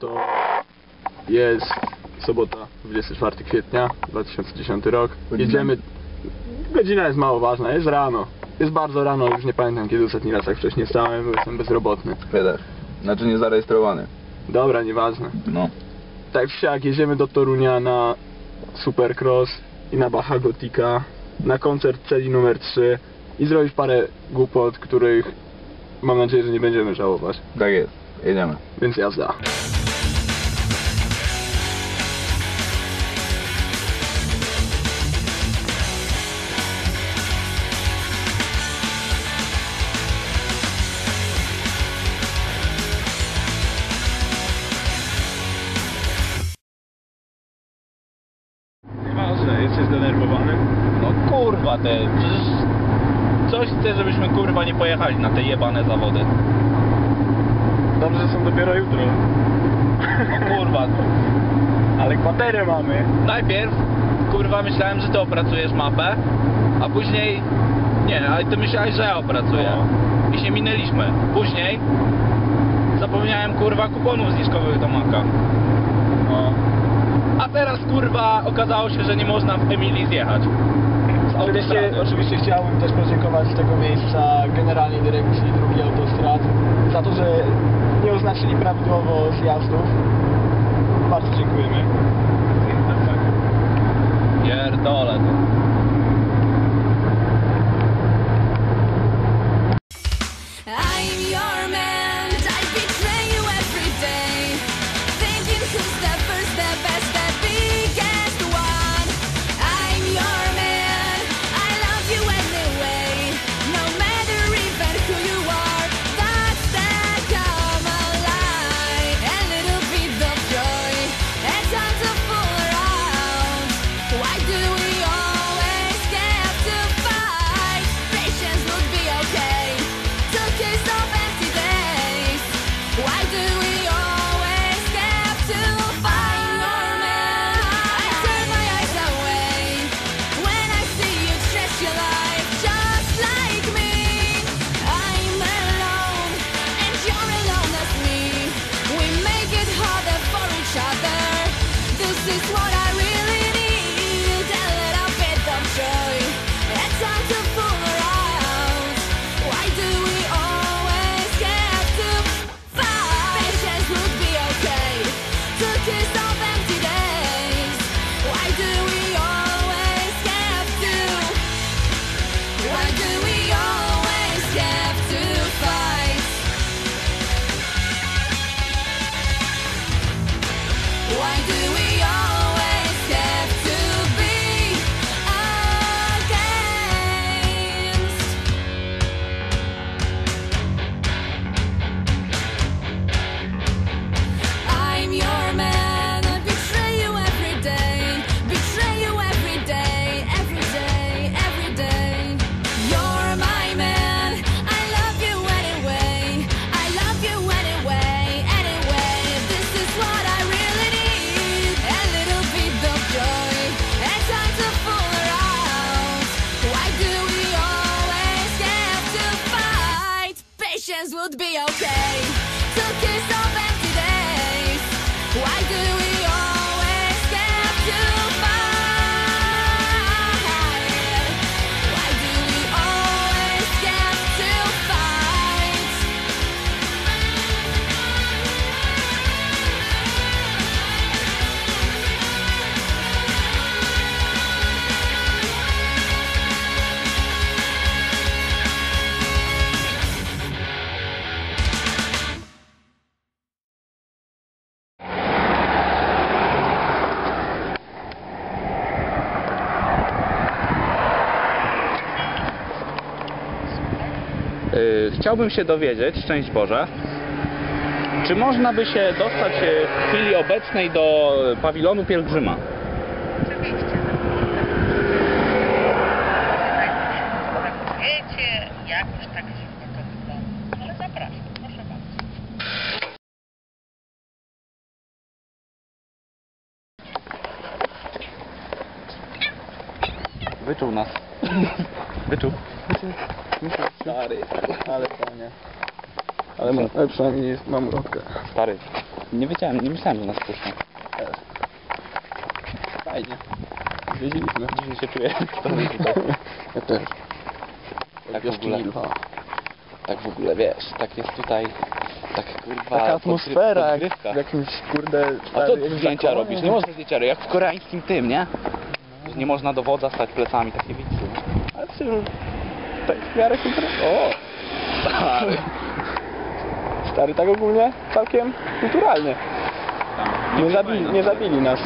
to jest sobota, 24 kwietnia 2010 rok. Jedziemy. Godzina jest mało ważna, jest rano. Jest bardzo rano, już nie pamiętam kiedy ostatni raz tak wcześniej stałem, bo jestem bezrobotny. Też. Znaczy niezarejestrowany. Dobra, nieważne. No. Tak czy siak, jedziemy do Torunia na Supercross i na Bacha Gotika, na koncert celi numer 3 i zrobić parę głupot, których mam nadzieję, że nie będziemy żałować. Tak jest. Jedziemy. Więc jazda. Jesteś zdenerwowany? No kurwa te, przecież coś chce, żebyśmy kurwa nie pojechali na te jebane zawody. Dobrze, że są dopiero jutro. No kurwa, Ale kwaterę mamy. najpierw kurwa myślałem, że ty opracujesz mapę, a później nie, ale ty myślałeś, że ja opracuję. I się minęliśmy. Później zapomniałem kurwa kuponów zniżkowych do maka. No. A teraz kurwa okazało się, że nie można w Emilii zjechać. Z Oczywiście, autostrady. oczywiście chciałbym też podziękować z tego miejsca Generalnej Dyrekcji Dróg i Autostrad za to, że nie oznaczyli prawidłowo zjazdów. Patience would be okay. To kiss chciałbym się dowiedzieć, szczęść Boże, czy można by się dostać yy, w chwili obecnej do pawilonu pielgrzyma? Wiecie, tak dziwnie to wygląda. Ale zapraszam, proszę bardzo. Wyczuł nas. Wyczuł. Stary, ale fajnie. Ale, mam, ale przynajmniej jest, mam lotkę. Stary, Nie wiedziałem, nie myślałem, że nas puszczą. Fajnie. Zwiedziliśmy. Dziwnie się czuję. Ja też. Tak w ogóle. Tak w ogóle, wiesz, tak jest tutaj, tak kurwa... Taka atmosfera, jak podgrywka. w jakimś kurde... A co jak zdjęcia zakonie. robisz? Nie można zdjęcia robić, jak w koreańskim tym, nie? Że nie można do wodza stać plecami, takie wicy. Ale tym... Tak w miarę. O! Stary. Stary, tak ogólnie całkiem kulturalnie. Nie zabili, nie zabili nas.